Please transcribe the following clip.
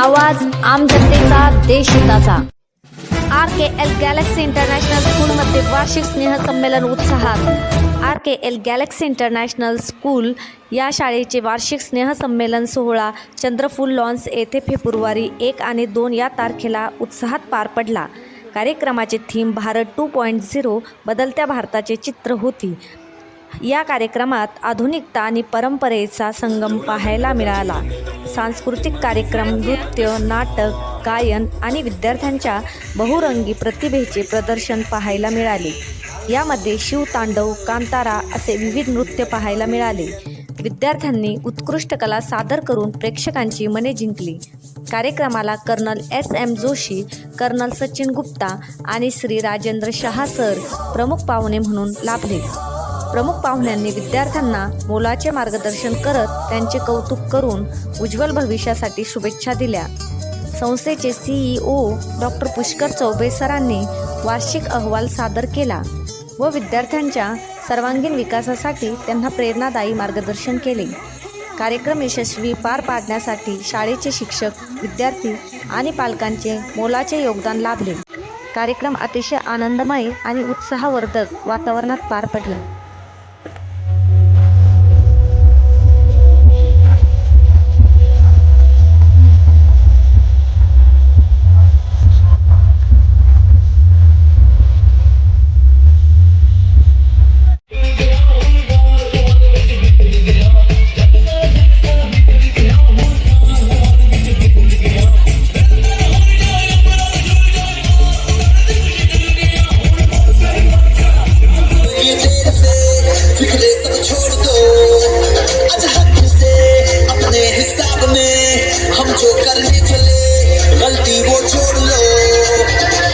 आवाज आम जनतेचा देशहिताचा R K L galaxy international स्कूलमध्ये वार्षिक स्नेहसंमेलन उत्साहात. R K L galaxy international school या शाळेचे वार्षिक स्नेहसंमेलन सोहळा चंद्रफूल लॉन्स येथे फेब्रुवारी एक आणि दोन या तारखेला उत्साहात पार पडला. कार्यक्रमाचे theme Bharat two point zero बदलत्या भारताचे चित्र होती. या कार्यक्रमात आधुनिकता आणि परंपरेचा संगम पाहायला मिळाला. सांस्कृतिक कार्यक्रम नृत्य नाटक गायन आणि विद्यार्थ्यांच्या बहुरंगी प्रतिभेचे प्रदर्शन पाहायला मिळाले. यामध्ये शिवतांडव कांतारा असे विविध नृत्य पाहायला मिळाले. विद्यार्थ्यांनी उत्कृष्ट कला सादर करून प्रेक्षकांची मने जिंकली. कार्यक्रमाला colonel S M Joshi colonel Sachin Gupta आणि श्री राजेंद्र शहा सर प्रमुख पाहुणे म्हणून लाभले. प्रमुख पाहुण्यांनी विद्यार्थ्यांना मोलाचे मार्गदर्शन करत त्यांचे कौतुक करून उज्ज्वल भविष्यासाठी शुभेच्छा दिल्या. संस्थेचे सीईओ डॉक्टर पुष्कर चौबे सरांनी वार्षिक अहवाल सादर केला व विद्यार्थ्यांच्या सर्वांगीण विकासासाठी त्यांना प्रेरणादायी मार्गदर्शन केले. कार्यक्रम यशस्वी पार पाडण्यासाठी शाळेचे शिक्षक विद्यार्थी आणि पालकांचे मोलाचे योगदान लाभले. कार्यक्रम अतिशय आनंदमय आणि उत्साहवर्धक वातावरणात पार पडला. Jordan